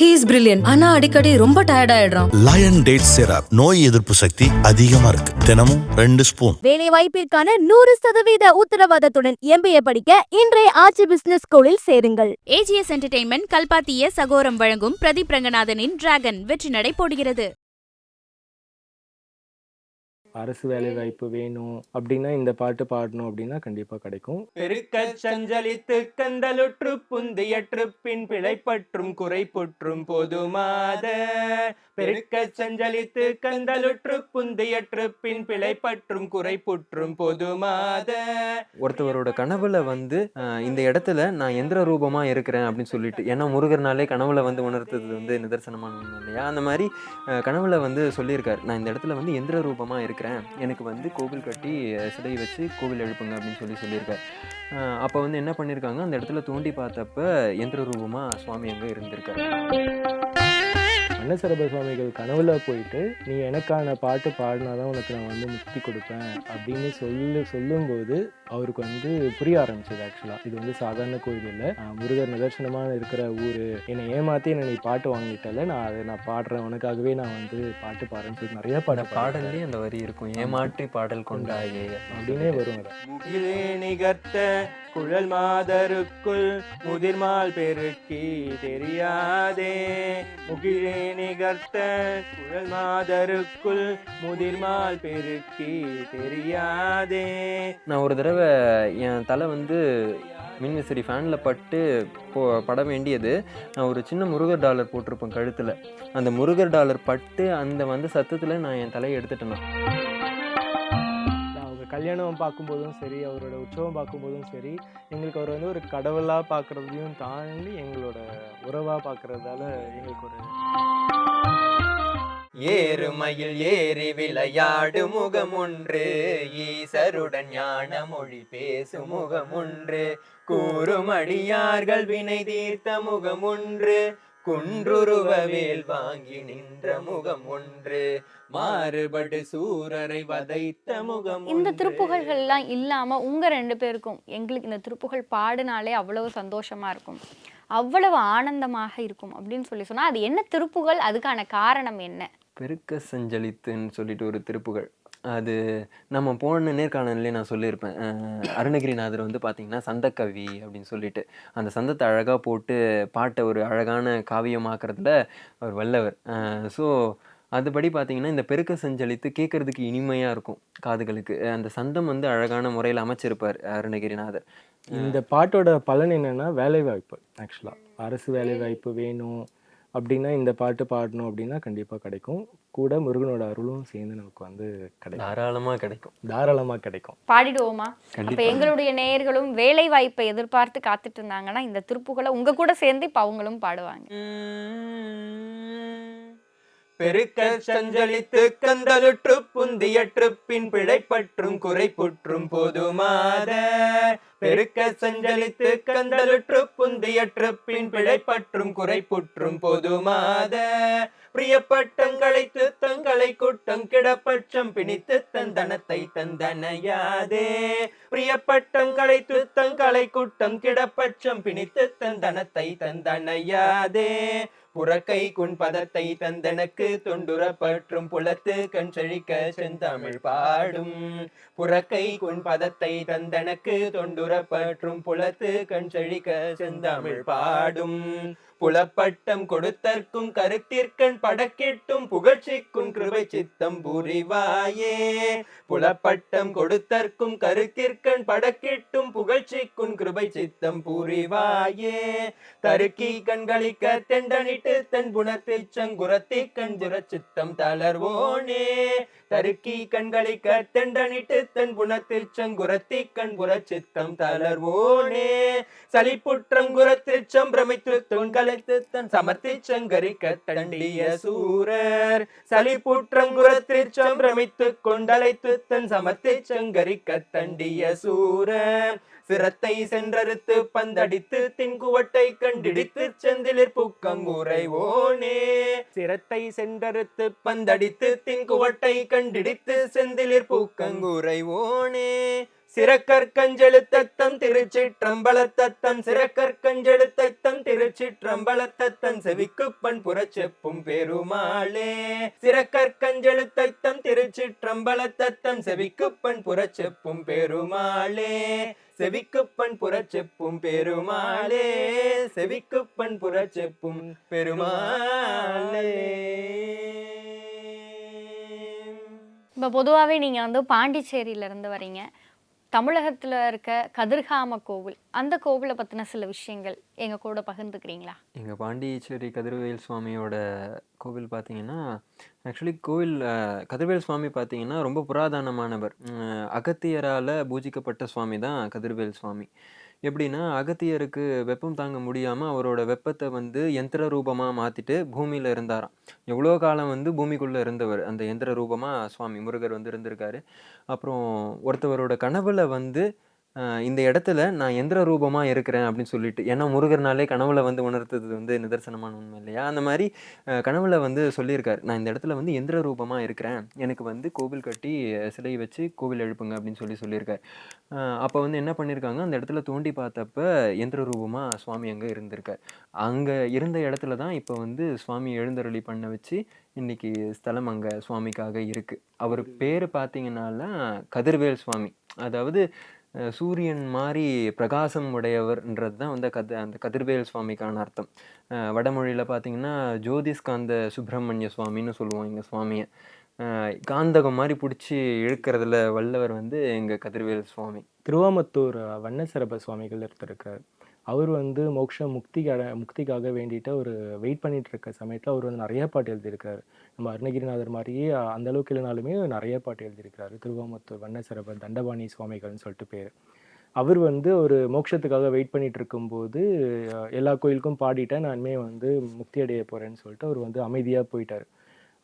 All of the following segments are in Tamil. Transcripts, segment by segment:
ஹீ இஸ் பிரில்லியன்ட் ஆனா அடிக்கடி ரொம்ப டயர்ட் ஆயிடுறான். லயன் டேட் சிரப் நோய் எதிர்ப்பு சக்தி அதிகமா இருக்கு. தினமும் ரெண்டு ஸ்பூன் வேலை வாய்ப்பிற்கான நூறு சதவீத உத்தரவாதத்துடன் எம்பிஏ படிக்க இன்றைய ஆட்சி பிசினஸ் ஸ்கூலில் சேருங்கள். ஏஜிஎஸ் என்டர்டெயின்மெண்ட் கல்பாத்திய சகோரம் வழங்கும் பிரதீப் ரங்கநாதனின் டிராகன் வெற்றி நடை போடுகிறது. அரசு வேலை வாய்ப்பு வேணும் அப்படின்னா இந்த பாட்டு பாடணும் அப்படின்னா கண்டிப்பா கிடைக்கும். பெருக்க சஞ்சலித்து கந்தலுற்று புந்தியற்று பின் பிழைப்பற்றும் குறைப்புற்றும் பொதுமாத பெருக்கச் சஞ்சலித்து கந்தலுற்று புந்தையற்று பின் பிழைப்பற்றும் குறைப்புற்றும் பொதுமாத ஒருத்தவரோட கனவுல வந்து இந்த இடத்துல நான் எந்திர ரூபமா இருக்கிறேன் அப்படின்னு சொல்லிட்டு ஏன்னா முருகர்னாலே கனவுல வந்து உணர்த்தது வந்து நிதர்சனமான இல்லையா? அந்த மாதிரி கனவுல வந்து சொல்லியிருக்காரு நான் இந்த இடத்துல வந்து எந்திர ரூபமா இருக்கிறேன். எனக்கு வந்து கோவில் கட்டி சிலை வச்சு கோவில் எழுப்புங்க அப்படின்னு சொல்லி சொல்லியிருக்காரு. அப்போ வந்து என்ன பண்ணியிருக்காங்க? அந்த இடத்துல தோண்டி பார்த்தப்ப எந்திர ரூபமாக சுவாமி அங்கே இருந்திருக்காரு. அன்னசரப சுவாமிகள் கனவுல போயிட்டு நீ எனக்கான பாட்டு பாடினாதான் உனக்கு நான் வந்து முக்தி கொடுப்பேன் அப்படின்னு சொல்லு சொல்லும்போது அவருக்கு வந்து புரிய ஆரம்பிச்சது ஆக்சுவலா இது வந்து சாதாரண கோயில் இல்லை. முருகர் நிதர்சனமா இருக்கிற ஊரு. என்னை ஏமாத்தி என்னை நீ பாட்டு வாங்கிட்டல நான் அதை நான் பாடுறேன். உனக்காகவே நான் வந்து பாட்டு பாடுறேன்னு சொல்லி நிறைய பாடலே பாடல்லே அந்த வரி இருக்கும். ஏமாற்றி பாடல் கொண்டாயே. அப்படின்னே வரும் அது. முகிலே நிகர்த்த குழல் மாதருக்குள் முதிர்மால் பெருக்கி தெரியாதே. முகிழே நிகர்த்த குழல் மாதருக்குள் முதிர்மால் பெருக்கி தெரியாதே. நான் ஒரு தடவை என் தலை வந்து மின்விசிறி ஃபேனில் பட்டு போ பட வேண்டியது. நான் ஒரு சின்ன முருகர் டாலர் போட்டிருப்பேன் கழுத்தில். அந்த முருகர் டாலர் பட்டு அந்த வந்து சத்தத்தில் நான் என் தலையை எடுத்துட்டேன் கல்யாணம் பார்க்கும்போதும் சரி அவரோட உற்சவம் பார்க்கும்போதும் சரி எங்களுக்கு அவர் வந்து ஒரு கடவுளாக பார்க்குறதையும் தாண்டி எங்களோட உறவாக பார்க்குறதால எங்களுக்கு ஒரு ஏறுமையில் ஏறி விளையாடு முகமுன்று ஈசருடன் ஞான மொழி பேசு முகமுன்று கூறுமடியார்கள் வினை தீர்த்த முகமுன்று குன்றுருவவேல் வாங்கி நின்ற முகம் ஒன்று மாறுபடு சூரரை வதைத்த முகம் இந்த. திருப்புகழ்கள்லாம் இல்லாம உங்க ரெண்டு பேருக்கும் எங்களுக்கு இந்த திருப்புகழ் பாடினாலே அவ்வளவு சந்தோஷமா இருக்கும். அவ்வளவு ஆனந்தமாக இருக்கும் அப்படின்னு சொல்லி சொன்னா அது என்ன திருப்புகழ்? அதுக்கான காரணம் என்ன? பெருக்க சஞ்சலித்துன்னு சொல்லிட்டு ஒரு திருப்புகள் அது நம்ம போன நேர்காணல்லே நான் சொல்லியிருப்பேன். அருணகிரிநாதர் வந்து பார்த்திங்கன்னா சந்தக்கவி அப்படின்னு சொல்லிட்டு. அந்த சந்தத்தை அழகாக போட்டு பாட்டை ஒரு அழகான காவியமாக்குறதுல அவர் வல்லவர். ஸோ அதுபடி பார்த்திங்கன்னா இந்த பெருக்க சஞ்சலித்து கேட்குறதுக்கு இனிமையாக இருக்கும் காதுகளுக்கு. அந்த சந்தம் வந்து அழகான முறையில் அமைச்சிருப்பார் அருணகிரிநாதர். இந்த பாட்டோட பலன் என்னன்னா வேலைவாய்ப்பு ஆக்சுவலாக அரசு வேலைவாய்ப்பு வேணும். அப்படின்னா இந்த பாட்டு பாடணும் அப்படின்னா கண்டிப்பாக கிடைக்கும். கூட முருகனோட அருளும் சேர்ந்து நமக்கு வந்து கிடைக்கும். தாராளமாக கிடைக்கும். தாராளமாக கிடைக்கும். பாடிடுவோமா? அப்ப. எங்களுடைய நேயர்களும் வேலை வாய்ப்பை எதிர்பார்த்து காத்துட்டு இருந்தாங்கன்னா இந்த திருப்புகளை உங்க கூட சேர்ந்து இப்ப அவங்களும் பாடுவாங்க. பெருக்க சஞ்சலித்து கந்தலுற்று புந்தியற்று பின் பிழைப்பற்றும் குறைப்புற்றும் போதுமாத பெருக்க சஞ்சலித்து கந்தலுற்று புந்தியற்று பின் பிழைப்பற்றும் குறைப்புற்றும் பொதுமாத. பிரியப்பட்டம் களைத்து தங்களை குட்டம் கிடப்பட்சம் பிணித்து தந்தனத்தை தந்தனையாதே. பிரியப்பட்டம் களைத்து தங்களை குட்டம் கிடப்பட்சம் பிணித்து தந்தனத்தை தந்தனையாதே. புறக்கை குன் பதத்தை தந்தனக்கு தொண்டுற பற்றும் புலத்து கண் செழிக்க செந்தமிழ் பாடும். புறக்கை குன் பதத்தை தந்தனக்கு தொண்டுற புறப்பற்றும் புலத்து கண் செழிக்க செந்தமிழ் பாடும். புலப்பட்டம் கொடுத்தற்கும் கருத்திற்கண் படக்கெட்டும் புகழ்ச்சிக்கும் கிருபை சித்தம் புரிவாயே. புலப்பட்டம் கொடுத்தற்கும் கருத்திற்கண் படக்கெட்டும் புகழ்ச்சிக்கும் கிருபை சித்தம் புரிவாயே. தருக்கி கண்களிக்க தெண்டனிட்டு தன் குணத்தை சங்குரத்தி கண்புற சித்தம் தளர்வோனே. தருக்கி கண்களிக்க தெண்டனிட்டு தன் குணத்தில் சங்குரத்தி கண்புற சித்தம் தளர்வோனே. சலிப்புற்றம் குரத்தில் சம்பிரமித்து தொண்கலைத்து தன் சமர்த்தி சங்கரிக்க தண்டிய சூரர். சலிப்புற்றம் குரத்தில் சம்பிரமித்து கொண்டழைத்து தன் சமர்த்தி சங்கரிக்க தண்டிய சூரர். சிரத்தை சென்றறுத்து பந்தடித்து தின்குவட்டை கண்டிடித்து செந்திலிற் புக்கங்குறைவோனே சிரத்தை சென்றறுத்து பந்தடித்து தின்குவட்டை கண்டிடித்து செந்திலிற் பூக்கங்குறைவோனே சிறக்கற்கஞ்செழுத்தத்தன் திருச்சிற்றம்பலத்தத்தன் சிறக்கற்கஞ்செழுத்தத்தன் திருச்சிற்றம்பலத்தத்தன் செவிக்குப்பன் புறச்செப்பும் பெருமாளே. சிறக்கற்கஞ்செழுத்தத்தன் திருச்சிற்றம்பலத்தத்தன் செவிக்குப்பன் புறச்செப்பும் பெருமாளே. செவிக்குப்பன் புறச்செப்பும் பெருமாளே. செவிக்குப்பன் புறச்செப்பும் பெருமாளே. இப்போ பொதுவாகவே நீங்கள் வந்து பாண்டிச்சேரியில இருந்து வரீங்க. தமிழகத்தில் இருக்க கதிர்காம கோவில் அந்த கோவிலை பற்றின சில விஷயங்கள் எங்கள் கூட பகிர்ந்துக்கிறீங்களா? எங்கள் பாண்டிச்சேரி கதிர்வேல் சுவாமியோட கோவில் பார்த்தீங்கன்னா ஆக்சுவலி கோவில் கதிர்வேல் சுவாமி பார்த்தீங்கன்னா ரொம்ப புராதனமானவர். அகத்தியரால் பூஜிக்கப்பட்ட சுவாமி தான் கதிர்வேல் சுவாமி. எப்படின்னா அகத்தியருக்கு வெப்பம் தாங்க முடியாமல் அவரோட வெப்பத்தை வந்து யந்திர ரூபமாக மாற்றிட்டு பூமியில் இருந்தாராம். எவ்வளோ காலம் வந்து பூமிக்குள்ளே இருந்தவர் அந்த யந்திர ரூபமாக சுவாமி முருகர் வந்து இருந்திருக்காரு. அப்புறம் ஒருத்தவரோட கனவுல வந்து இந்த இடத்துல நான் எந்திர ரூபமாக இருக்கிறேன் அப்படின்னு சொல்லிட்டு ஏன்னா முருகர்னாலே கனவுல வந்து உணர்த்தது வந்து நிதர்சனமான உண்மை இல்லையா? அந்த மாதிரி கனவுல வந்து சொல்லியிருக்காரு நான் இந்த இடத்துல வந்து எந்திர ரூபமாக இருக்கிறேன். எனக்கு வந்து கோவில் கட்டி சிலை வச்சு கோவில் எழுப்புங்க அப்படின்னு சொல்லி சொல்லியிருக்காரு. அப்போ வந்து என்ன பண்ணியிருக்காங்க? அந்த இடத்துல தோண்டி பார்த்தப்ப எந்திர ரூபமாக சுவாமி அங்கே இருந்திருக்கார். அங்கே இருந்த இடத்துல தான் இப்போ வந்து சுவாமி எழுந்தருளி பண்ண வச்சு இன்னைக்கு ஸ்தலம் அங்கே சுவாமிக்காக இருக்கு. அவர் பேர் பார்த்தீங்கன்னால கதிர்வேல் சுவாமி. அதாவது சூரியன் மாதிரி பிரகாசம் உடையவர்ன்றது தான் வந்து கத அந்த கதிர்வேல் சுவாமிக்கான அர்த்தம். வடமொழியில் பார்த்தீங்கன்னா ஜோதிஷ்காந்த சுப்பிரமணிய சுவாமின்னு சொல்லுவோம் எங்கள் சுவாமியை. காந்தகம் மாதிரி பிடிச்சி இழுக்கிறதுல வல்லவர் வந்து எங்கள் கதிர்வேல் சுவாமி. திருவாமத்தூர் வண்ணசரப சுவாமிகள் இருந்திருக்கார். அவர் வந்து மோக்ஷ முக்திக்காக முக்திக்காக வேண்டிட்டு ஒரு வெயிட் பண்ணிட்டு இருக்க சமயத்தில் அவர் வந்து நிறைய பாட்டு எழுதியிருக்காரு நம்ம அருணகிரிநாதர் மாதிரியே அந்த அளவுக்கு இல்லைனாலுமே நிறைய பாட்டு எழுதியிருக்கிறாரு. திருவாமத்தூர் வண்ணசரப தண்டபாணி சுவாமிகள்னு சொல்லிட்டு பேர். அவர் வந்து ஒரு மோட்சத்துக்காக வெயிட் பண்ணிட்டு இருக்கும்போது எல்லா கோயிலுக்கும் பாடிட்டேன். நான் இனிமே வந்து முக்தி அடைய போகிறேன்னு சொல்லிட்டு அவர் வந்து அமைதியாக போயிட்டார்.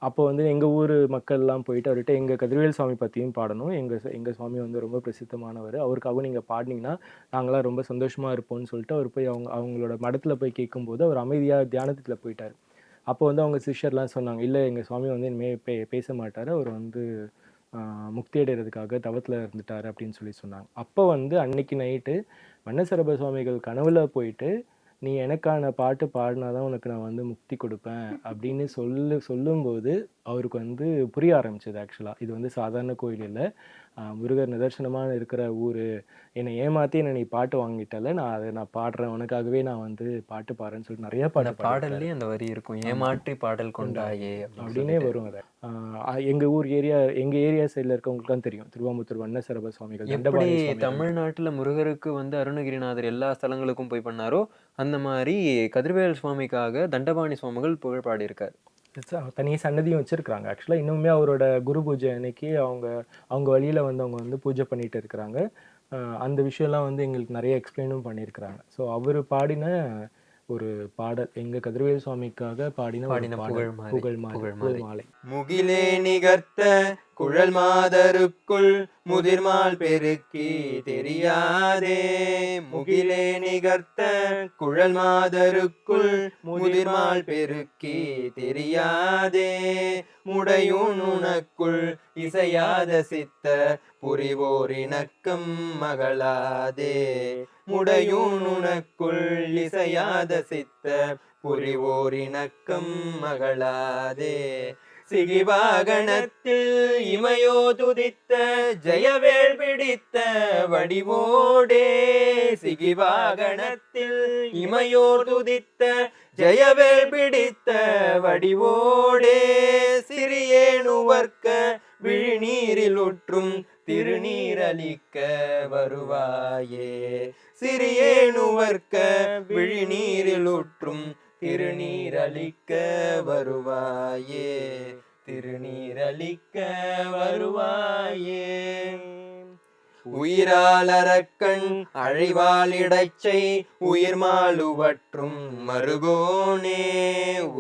அப்போ வந்து எங்கள் ஊர் மக்கள்லாம் போயிட்டு அவர்கிட்ட எங்கள் கதிர்வேல் சுவாமி பற்றியும் பாடணும். எங்கள் எங்கள் சுவாமி வந்து ரொம்ப பிரசித்தமானவர். அவருக்காகவும் நீங்கள் பாடினீங்கன்னா நாங்களாம் ரொம்ப சந்தோஷமாக இருப்போம்னு சொல்லிட்டு அவர் போய் அவங்க அவங்களோட மடத்தில் போய் கேட்கும்போது அவர் அமைதியாக தியானத்தில் போயிட்டார். அப்போ வந்து அவங்க சிஷ்யர்லாம் சொன்னாங்க இல்லை எங்கள் சுவாமி வந்து இனிமேல் பே பேச மாட்டார். அவர் வந்து முக்தி அடைகிறதுக்காக தவத்தில் இருந்துட்டார் அப்படின்னு சொல்லி சொன்னாங்க. அப்போ வந்து அன்னைக்கு நைட்டு வண்ணசரப சுவாமிகள் கனவுல போயிட்டு நீ எனக்கான பாட்டு பாடினாதான் உனக்கு நான் வந்து முக்தி கொடுப்பேன் அப்படின்னு சொல்லு சொல்லும்போது அவருக்கு வந்து புரிய ஆரம்பிச்சது ஆக்சுவலாக இது வந்து சாதாரண கோயில் இல்லை முருகர் நிதர்சனமாக இருக்கிற ஊர். என்னை ஏமாற்றி என்னை நீ பாட்டு வாங்கிட்டல நான் அதை நான் பாடுறேன். உனக்காகவே நான் வந்து பாட்டு பாடுறேன்னு சொல்லிட்டு நிறைய அந்த பாட்டு பாடியிருக்காரு. பாடல்லே அந்த வரி இருக்கும். ஏமாற்றி பாடல் கொண்டாயே அப்படின்னு. வரும் அதை. ஆஹ் எங்க ஊர் ஏரியா எங்க ஏரியா சைடில் இருக்கவங்களுக்குலாம் தெரியும். திருவாமூத்தூர் வண்ணசரப சுவாமிகள் எப்படி. தமிழ்நாட்டுல முருகருக்கு வந்து அருணகிரிநாதர் எல்லா ஸ்தலங்களுக்கும் போய் பண்ணாரோ அந்த மாதிரி கதிர்வேல் சுவாமிக்காக தண்டபாணி சுவாமிகள் புகழ் பாடியிருக்கார். தனியாக சன்னதியும் வச்சுருக்காங்க ஆக்சுவலாக இன்னுமே அவரோட குரு பூஜை அன்னைக்கு அவங்க அவங்க வழியில் வந்து அவங்க வந்து பூஜை பண்ணிட்டு இருக்கிறாங்க. அந்த விஷயம்லாம் வந்து எங்களுக்கு நிறைய எக்ஸ்பிளைனும் பண்ணியிருக்கிறாங்க ஸோ அவர் பாடின ஒரு பாடல் எங்கள் கதிர்வேல் சுவாமிக்காக பாடின பாடின பாடல். புகழ். மாலை முகிலே நிகர்த்த குழல் மாதருக்குள் முதிர்மால் பெருக்கி தெரியாதே. முகிலே நிகர்த்த குழல் மாதருக்குள் முதிர்மால் பெருக்கி தெரியாதே. முடையுன் உனக்குள் இசையாத சித்த புரிவோர் இணக்கம் மகளாதே. முடையுன் உனக்குள் இசையாத சித்த புரிவோர் இணக்கம் மகளாதே. சிகிவாகணத்தில் இமையோ துதித்த ஜெயவேள் பிடித்த வடிவோடே. சிகிவாகணத்தில் இமையோ துதித்த ஜெயவேள் பிடித்த வடிவோடே. சிறியேனுவர்க்க விழிநீரில் உற்றும் திருநீரளிக்க வருவாயே. சிறியேனுவர்க்க விழிநீரில் உற்றும் திருநீரளிக்க வருவாயே. திருநீரளிக்க வருவாயே. உயிராலரக்கண் அழிவால் உயிர் மாலுவற்றும் மருகோனே.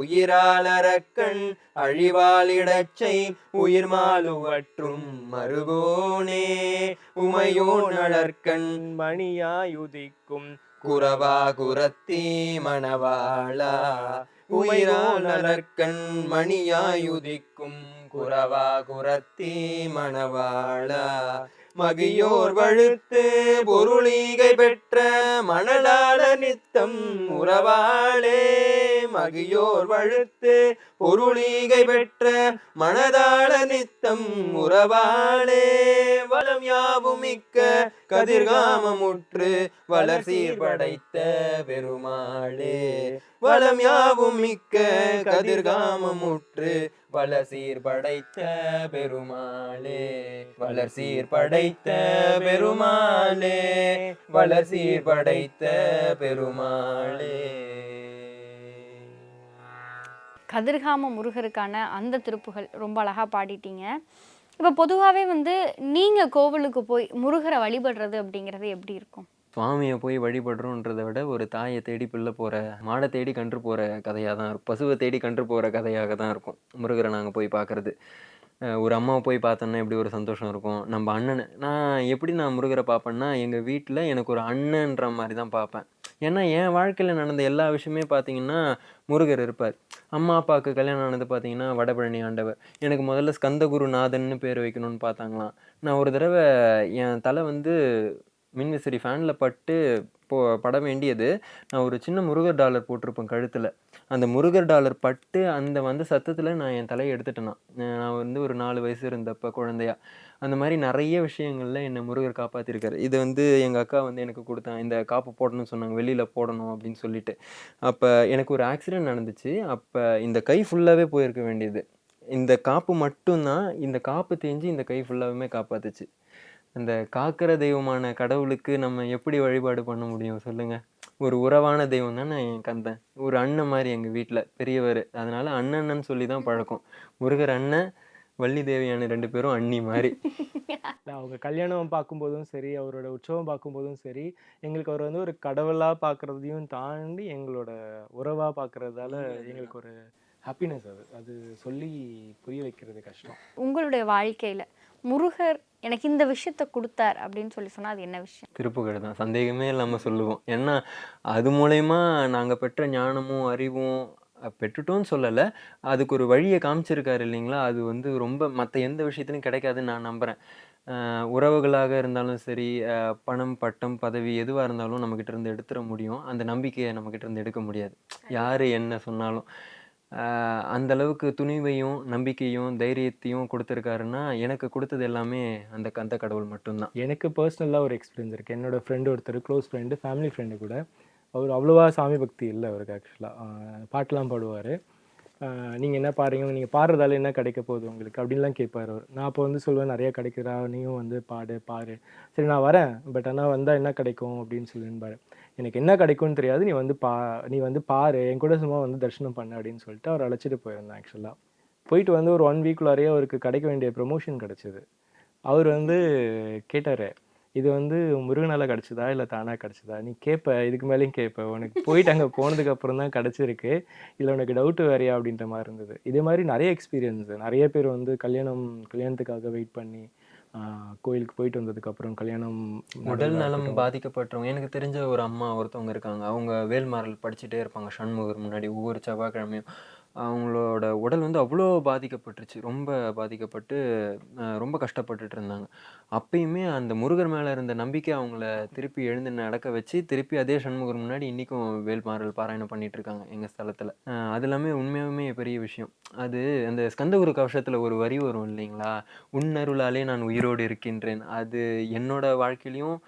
உயிராலரக்கண் அழிவாளிடச்சை உயிர் மாலுவற்றும் மருகோனே. உமையோனழற்கண் மணியாயுதிக்கும் குரவா குரத்தி மணவாளா. உயிராளர்கண் மணியாயுதிக்கும் குரவா குரத்தி மணவாளா. மகியோர் வழுத்து பொருளீகை பெற்ற மணலாள நித்தம் உறவாளே. மகியோர் வழுத்து பொருளீகை பெற்ற மனதாள நித்தம் உறவாளே. வளம் யாவும் மிக்க கதிர்காமமுற்று வளர் சீர்படைத்த பெருமாளே. வளம் யாவும் மிக்க கதிர்காமமுற்று வளர் சீர்படைத்த பெருமாளே. வளர் சீர்படைத்த பெருமாளே. வளர் சீர்படைத்த பெருமாளே. கதிர்காம முருகருக்கான அந்த திருப்புகள் ரொம்ப அழகா பாடிட்டீங்க. இப்போ பொதுவாகவே வந்து நீங்கள் கோவிலுக்கு போய் முருகரை வழிபடுறது அப்படிங்கிறது எப்படி இருக்கும்? சுவாமியை போய் வழிபடுறோன்றதை விட ஒரு தாயை தேடி பிள்ளை போகிற மாடை தேடி கன்று போகிற கதையாக தான் இருக்கும். பசுவை தேடி கன்று போகிற கதையாக தான் இருக்கும் முருகரை நாங்கள் போய் பார்க்குறது. ஒரு அம்மாவை போய் பார்த்தோன்னா எப்படி ஒரு சந்தோஷம் இருக்கும்? நம்ம அண்ணனை நான் எப்படி நான் முருகரை பார்ப்பேன்னா எங்கள் வீட்டில் எனக்கு ஒரு அண்ணன்ற மாதிரி தான் பார்ப்பேன். ஏன்னா என் வாழ்க்கையில் நடந்த எல்லா விஷயமே பார்த்தீங்கன்னா முருகர் இருப்பார். அம்மா அப்பாவுக்கு கல்யாணம் ஆனது பார்த்தீங்கன்னா வடபழனி ஆண்டவர். எனக்கு முதல்ல ஸ்கந்தகுருநாதன்னு பேர் வைக்கணும்னு பார்த்தாங்களாம். நான் ஒரு தடவை என் தலை வந்து மின்விசிறி ஃபேனில் பட்டு போ பட வேண்டியது நான் ஒரு சின்ன முருகர் டாலர் போட்டிருப்பேன் கழுத்தில். அந்த முருகர் டாலர் பட்டு அந்த வந்த சத்தத்தில் நான் என் தலையை எடுத்துட்டேன்னா நான். வந்து ஒரு நாலு வயசு இருந்தப்போ குழந்தையா. அந்த மாதிரி நிறைய விஷயங்களில் என்னை முருகர் காப்பாற்றிருக்காரு இது வந்து எங்கள் அக்கா வந்து எனக்கு கொடுத்தாங்க இந்த காப்பு போடணும்னு சொன்னாங்க வெளியில் போடணும் அப்படின்னு சொல்லிட்டு. அப்போ எனக்கு ஒரு ஆக்சிடென்ட் நடந்துச்சு. அப்போ இந்த கை ஃபுல்லாகவே போயிருக்க வேண்டியது. இந்த காப்பு மட்டும்தான் இந்த காப்பு தேஞ்சு இந்த கை ஃபுல்லாகவுமே காப்பாத்துச்சு. அந்த காக்கிற தெய்வமான கடவுளுக்கு நம்ம எப்படி வழிபாடு பண்ண முடியும்? சொல்லுங்கள் ஒரு உறவான தெய்வம் தானே என் கந்தன். ஒரு அண்ணன் மாதிரி எங்கள் வீட்டில் பெரியவர். அதனால அண்ணன்னு சொல்லி தான் பழக்கம். முருகர் அண்ணன் வள்ளி தேவியான ரெண்டு பேரும் அண்ணி மாதிரி. அவங்க கல்யாணம் பார்க்கும்போதும் சரி அவரோட உற்சவம் பார்க்கும்போதும் சரி எங்களுக்கு அவர் வந்து ஒரு கடவுளா பார்க்கறதையும் தாண்டி எங்களோட உறவா பார்க்கறதால எங்களுக்கு ஒரு ஹாப்பினஸ் அது. அது சொல்லி புரிய வைக்கிறது கஷ்டம். உங்களுடைய வாழ்க்கையில முருகர் எனக்கு இந்த விஷயத்த கொடுத்தார் அப்படின்னு சொல்லி சொன்னா அது என்ன விஷயம்? திருப்புகழ் தான். சந்தேகமே இல்லாமல் சொல்லுவோம். ஏன்னா அது மூலயமா நாங்கள் பெற்ற ஞானமும் அறிவும் பெற்றுட்டோம்னு சொல்லலை. அதுக்கு ஒரு வழியை காமிச்சிருக்காரு இல்லைங்களா? அது வந்து ரொம்ப மற்ற எந்த விஷயத்துலையும் கிடைக்காதுன்னு நான் நம்புகிறேன் உறவுகளாக இருந்தாலும் சரி பணம் பட்டம் பதவி எதுவாக இருந்தாலும் நம்மக்கிட்ட இருந்து எடுத்துட முடியும். அந்த நம்பிக்கையை நம்மக்கிட்ட இருந்து எடுக்க முடியாது. யார் என்ன சொன்னாலும். அந்த அளவுக்கு துணிவையும் நம்பிக்கையும் தைரியத்தையும் கொடுத்துருக்காருன்னா எனக்கு கொடுத்தது எல்லாமே அந்த கந்த கடவுள் மட்டும்தான். எனக்கு பர்சனலாக ஒரு எக்ஸ்பீரியன்ஸ் இருக்குது என்னோட ஃப்ரெண்டு ஒருத்தர் க்ளோஸ் ஃப்ரெண்டு ஃபேமிலி ஃப்ரெண்டு கூட அவர் அவ்வளோவா சாமி பக்தி இல்லை அவருக்கு ஆக்சுவலாக பாட்டெலாம் பாடுவார். நீங்கள் என்ன பாடுறீங்க நீங்கள் பாடுறதால என்ன கிடைக்க போகுது உங்களுக்கு? அப்படின்லாம் கேட்பார் அவர். நான் அப்போ வந்து சொல்லுவேன் நிறைய கிடைக்குதா நீயும் வந்து பாடு பாரு. சரி நான் வரேன். பட் ஆனால் வந்தால் என்ன கிடைக்கும்? அப்படின்னு சொல்லுவேன் எனக்கு என்ன கிடைக்கும்னு தெரியாது நீ வந்து பா நீ வந்து பாரு என் கூட சும்மா வந்து தரிசனம் பண்ணு அப்படின்னு சொல்லிட்டு அவர் அழைச்சிட்டு போயிருந்தேன் ஆக்சுவலாக போயிட்டு வந்து ஒரு ஒன் வீக்குள்ளாரையே அவருக்கு கிடைக்க வேண்டிய ப்ரொமோஷன் கிடச்சிது. அவர் வந்து கேட்டார் இது வந்து முருகனால கிடச்சிதா இல்லை தானாக கிடச்சிதா? நீ கேட்ப இதுக்கு மேலேயும் கேட்ப உனக்கு போயிட்டு அங்கே போனதுக்கு அப்புறம் தான் கிடச்சிருக்கு. இல்லை உனக்கு டவுட்டு வேறையா? அப்படின்ற மாதிரி இருந்தது. இதே மாதிரி நிறைய எக்ஸ்பீரியன்ஸ் நிறைய பேர் வந்து கல்யாணம் கல்யாணத்துக்காக வெயிட் பண்ணி கோயிலுக்கு போயிட்டு வந்ததுக்கப்புறம் கல்யாணம் உடல் நலம். பாதிக்கப்பட்டவங்க எனக்கு தெரிஞ்ச ஒரு அம்மா ஒருத்தவங்க இருக்காங்க. அவங்க வேல்மாறல் படிச்சுட்டே இருப்பாங்க. சண்முகர் முன்னாடி ஒவ்வொரு செவ்வாய்க்கிழமையும். அவங்களோட உடல் வந்து அவ்வளோ பாதிக்கப்பட்டுருச்சு. ரொம்ப பாதிக்கப்பட்டு ரொம்ப கஷ்டப்பட்டுட்டு இருந்தாங்க அப்பயுமே அந்த முருகர் மேலே இருந்த நம்பிக்கை அவங்கள திருப்பி எழுந்து நடக்க வச்சு திருப்பி அதே சண்முகர் முன்னாடி இன்றைக்கும் வேல்மாறல் பாராயணம் பண்ணிகிட்ருக்காங்க எங்கள் ஸ்தலத்தில். அது எல்லாமே உண்மையாலுமே பெரிய விஷயம். அது அந்த ஸ்கந்தகுரு கவசத்தில் ஒரு வரி வரும் இல்லைங்களா? உன்னருளாலே நான் உயிரோடு இருக்கின்றேன். அது என்னோட வாழ்க்கையிலையும்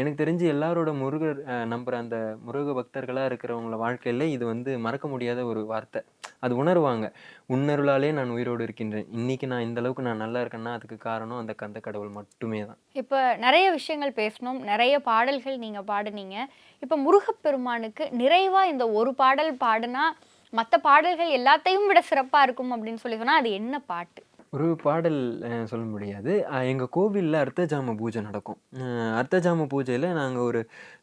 எனக்கு தெரிஞ்சு எல்லாரோட முருகர் நம்புற அந்த முருக பக்தர்களாக இருக்கிறவங்கள வாழ்க்கையில் இது வந்து மறக்க முடியாத ஒரு வார்த்தை. அது உணர்வாங்க. உன்னருளாலே நான் உயிரோடு இருக்கின்றேன். இன்னைக்கு நான் இந்த அளவுக்கு நான் நல்லா இருக்கேன்னா அதுக்கு காரணம் அந்த கந்த கடவுள் மட்டுமே தான். இப்போ நிறைய விஷயங்கள் பேசணும். நிறைய பாடல்கள் நீங்கள் பாடுனீங்க. இப்போ முருகப்பெருமானுக்கு நிறைவாக இந்த ஒரு பாடல் பாடுனா மற்ற பாடல்கள் எல்லாத்தையும் விட சிறப்பாக இருக்கும் அப்படின்னு சொல்லி சொன்னால் அது என்ன பாட்டு? ஒரு பாடல் சொல்ல முடியாது. எங்கள் கோவிலில் அர்த்தஜாம பூஜை நடக்கும். அஹ், அர்த்தஜாம பூஜையில் நாங்கள் ஒரு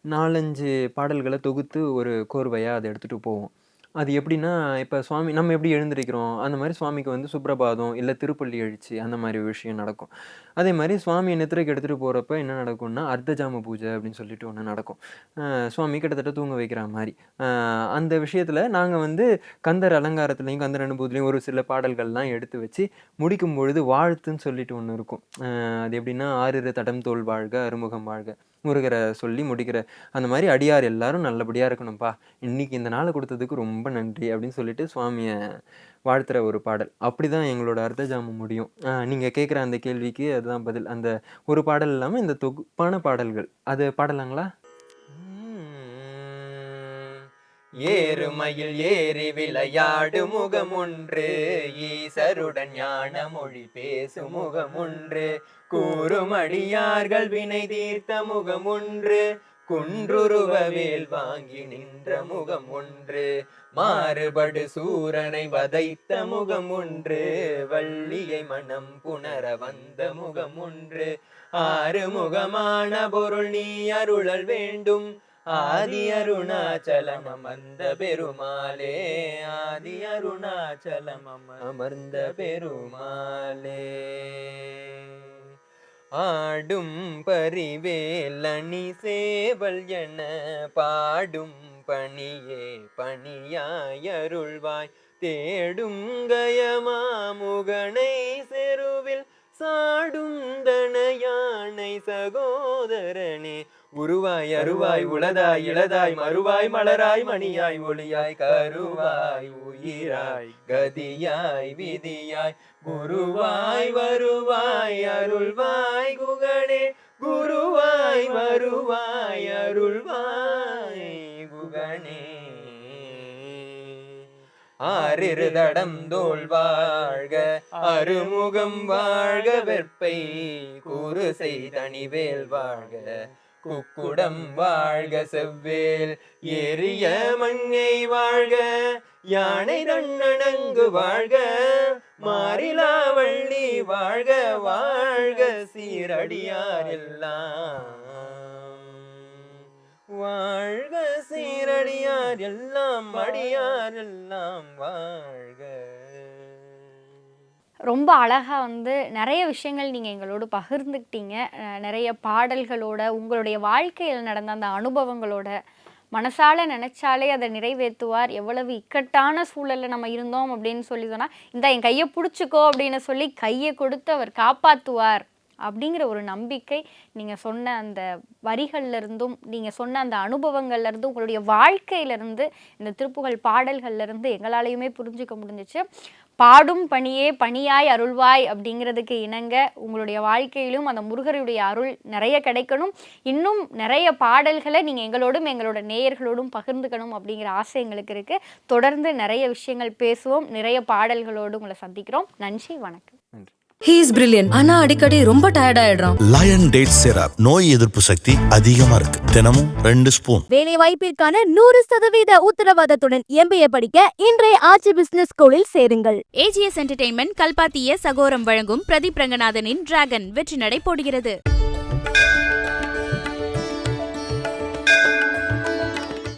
நாலஞ்சு பாடல்களை தொகுத்து ஒரு கோர்வையாக அதை எடுத்துகிட்டு போவோம். அது எப்படின்னா இப்போ சுவாமி நம்ம எப்படி எழுந்திருக்கிறோம்? அந்த மாதிரி சுவாமிக்கு வந்து சுப்ரபாதம் இல்லை திருப்பள்ளி எழுச்சி அந்த மாதிரி விஷயம் நடக்கும். அதே மாதிரி சுவாமியை நித்திரைக்கு எடுத்துகிட்டு போகிறப்ப என்ன நடக்கும்னா அர்த்தஜாம பூஜை அப்படின்னு சொல்லிட்டு ஒன்று நடக்கும். சுவாமி கிட்டத்தட்ட தூங்க வைக்கிற மாதிரி. அந்த விஷயத்தில் நாங்கள் வந்து கந்தர் அலங்காரத்துலேயும் கந்தர் அனுபவத்துலேயும் ஒரு சில பாடல்கள்லாம் எடுத்து வச்சு முடிக்கும் பொழுது வாழ்த்துன்னு சொல்லிட்டு ஒன்று இருக்கும். அது எப்படின்னா ஆறிரு தடம் தோல் வாழ்க அறுமுகம் வாழ்க. முருகரை சொல்லி முடிக்கிற அந்த மாதிரி அடியார் எல்லாரும் நல்லபடியாக இருக்கணும்ப்பா இன்னைக்கு இந்த நாளை கொடுத்ததுக்கு ரொம்ப நன்றி அப்படின்னு சொல்லிட்டு சுவாமியை வாழ்த்துற ஒரு பாடல். அப்படி தான் எங்களோட அர்த்த ஜாமம் முடியும். நீங்கள் கேட்குற அந்த கேள்விக்கு அதுதான் பதில். அந்த ஒரு பாடல் இல்லாமல் இந்த தொகுப்பான பாடல்கள். அது பாடலாங்களா? ஏறுமையில் ஏறி விளையாடு முகமொன்று. ஈசருடன் ஞான மொழி பேசு முகமொன்று. கூறுமடியார்கள் வினை தீர்த்த முகமொன்று. குன்றுருவவேல் வாங்கி நின்ற முகம் ஒன்று மாறுபடு சூரனை வதைத்த முகம் ஒன்று வள்ளியை மனம் புணர வந்த முகம் ஒன்று ஆறு முகமான பொருள் நீ அருளல் வேண்டும். ஆதி அருணாச்சலம் அமர்ந்த பெருமாளே. ஆதி அருணாச்சலம் அமர்ந்த பெருமாளே. ஆடும் பரிவேலணி சேவல் என பாடும் பணியே பணியாயருள்வாய் தேடும் கயமாமுகனை செருவில் சாடும் தன யானை சகோதரனே. உருவாய் அருவாய் உளதாய் இளதாய் மறுவாய் மலராய் மணியாய் ஒளியாய் கருவாய் உயிராய் கதியாய் விதியாய் குருவாய் வருவாய் அருள்வாய் குகனே குருவாய் வருவாய் அருள்வாய் குகனே. ஆறிரு தடம் தோல் வாழ்க அருமுகம் வாழ்க வெற்பை கூறு செய்தணிவேல் வாழ்க. குக்குடம் வாழ்க செவ்வேல். ஏறிய மண்ணை வாழ்க யானை தன்னணங்கு வாழ்க மாறிலா வள்ளி வாழ்க வாழ்க சீரடியாரெல்லாம். வாழ்க சீரடியார் எல்லாம் அடியார் எல்லாம் வாழ்க. ரொம்ப அழகாக வந்து நிறைய விஷயங்கள் நீங்கள் எங்களோடு பகிர்ந்துக்கிட்டீங்க. நிறைய பாடல்களோட உங்களுடைய வாழ்க்கையில் நடந்த அந்த அனுபவங்களோட மனசால நினைச்சாலே அதை நிறைவேற்றுவார். எவ்வளவு இக்கட்டான சூழலில் நம்ம இருந்தோம் அப்படின்னு சொல்லி சொன்னால் இந்த என் கையை பிடிச்சிக்கோ அப்படின்னு சொல்லி கையை கொடுத்து அவர் காப்பாற்றுவார் அப்படிங்கிற ஒரு நம்பிக்கை நீங்கள் சொன்ன அந்த வரிகள்லேருந்தும் நீங்கள் சொன்ன அந்த அனுபவங்கள்லேருந்தும் உங்களுடைய வாழ்க்கையில இருந்து இந்த திருப்புகழ் பாடல்கள்லேருந்து எங்களாலையுமே புரிஞ்சுக்க முடிஞ்சிச்சு. பாடும் பணியே பணியாய் அருள்வாய் அப்படிங்கிறதுக்கு இணங்க உங்களுடைய வாழ்க்கையிலும் அந்த முருகருடைய அருள் நிறைய கிடைக்கணும். இன்னும் நிறைய பாடல்களை நீங்கள் எங்களோடும் எங்களோட நேயர்களோடும் பகிர்ந்துக்கணும் அப்படிங்கிற ஆசை எங்களுக்கு இருக்குது தொடர்ந்து நிறைய விஷயங்கள் பேசுவோம். நிறைய பாடல்களோடு உங்களை சந்திக்கிறோம். நன்றி வணக்கம். ஹீ இஸ் பிரில்லியன் ஆனா அடிக்கடி ரொம்ப டயர்ட் ஆயிடுறான். லயன் டேட் சிரப் நோய் எதிர்ப்பு சக்தி அதிகமா இருக்கு. தினமும் ரெண்டு ஸ்பூன் வேலை வாய்ப்பிற்கான நூறு சதவீத உத்தரவாதத்துடன் எம்பிஏ படிக்க இன்றைய ஆட்சி பிசினஸ் ஸ்கூலில் சேருங்கள். ஏஜிஎஸ் என்டர்டெயின்மெண்ட் கல்பாத்திய சகோரம் வழங்கும் பிரதீப் ரங்கநாதனின் டிராகன் வெற்றி நடை போடுகிறது.